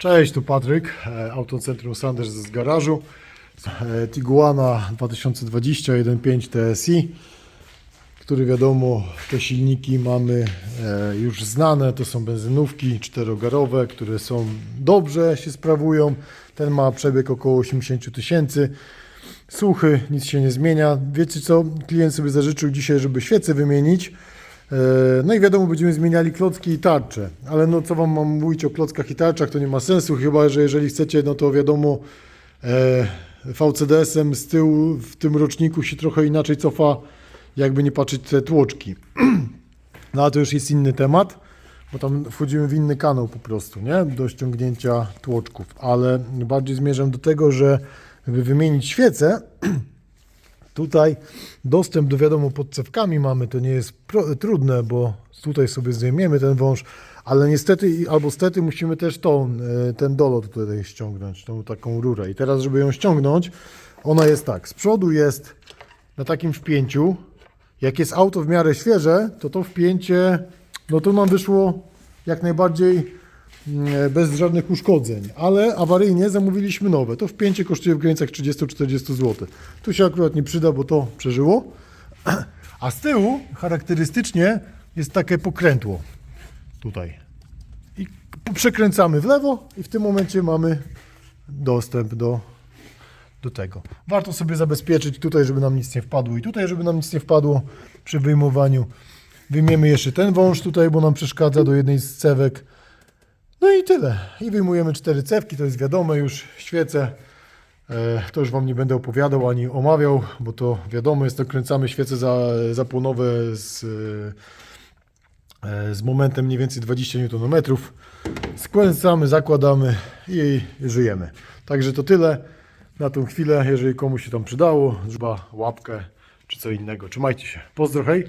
Cześć, tu Patryk, e, Autocentrum Sanders z garażu. E, Tiguana 2020 1.5 TSI, który wiadomo, te silniki mamy e, już znane, to są benzynówki czterogarowe, które są dobrze się sprawują. Ten ma przebieg około 80 000 tysięcy. Suchy, nic się nie zmienia. Wiecie co, klient sobie zażyczył dzisiaj, żeby świece wymienić. E, No i wiadomo, będziemy zmieniali klocki i tarcze. Ale no co wam mam mówić o klockach i tarczach, to nie ma sensu, chyba że jeżeli chcecie, no to wiadomo, e, VCDS-em z tyłu w tym roczniku się trochę inaczej cofa, jakby nie patrzeć te tłoczki. No ale to już jest inny temat, bo tam wchodzimy w inny kanał po prostu, nie? Do ściągnięcia tłoczków. Ale bardziej zmierzam do tego, że żeby wymienić świecę, Tutaj dostęp do wiadomo pod cewkami mamy, to nie jest trudne, bo tutaj sobie zdejmiemy ten wąż, ale niestety albo stety musimy też tą, e, ten dolot tutaj ściągnąć, tą taką rurę. I teraz, żeby ją ściągnąć, ona jest tak, z przodu jest na takim wpięciu, jak jest auto w miarę świeże, to to wpięcie, no to nam wyszło jak najbardziej bez żadnych uszkodzeń, ale awaryjnie zamówiliśmy nowe. To wpięcie kosztuje w granicach 30-40 zł. Tu się akurat nie przyda, bo to przeżyło. A z tyłu charakterystycznie jest takie pokrętło tutaj. I przekręcamy w lewo i w tym momencie mamy dostęp do, do tego. Warto sobie zabezpieczyć tutaj, żeby nam nic nie wpadło i tutaj, żeby nam nic nie wpadło przy wyjmowaniu. Wyjmiemy jeszcze ten wąż tutaj, bo nam przeszkadza do jednej z cewek. No i tyle. I wyjmujemy cztery cewki, to jest wiadome już, świece. To już Wam nie będę opowiadał ani omawiał, bo to wiadomo jest, dokręcamy świece za, zapłonowe z, e, z momentem mniej więcej 20 Nm. Skręcamy, zakładamy i żyjemy. Także to tyle na tą chwilę. Jeżeli komuś się tam przydało, chyba łapkę czy co innego. Trzymajcie się. Pozdro, hej!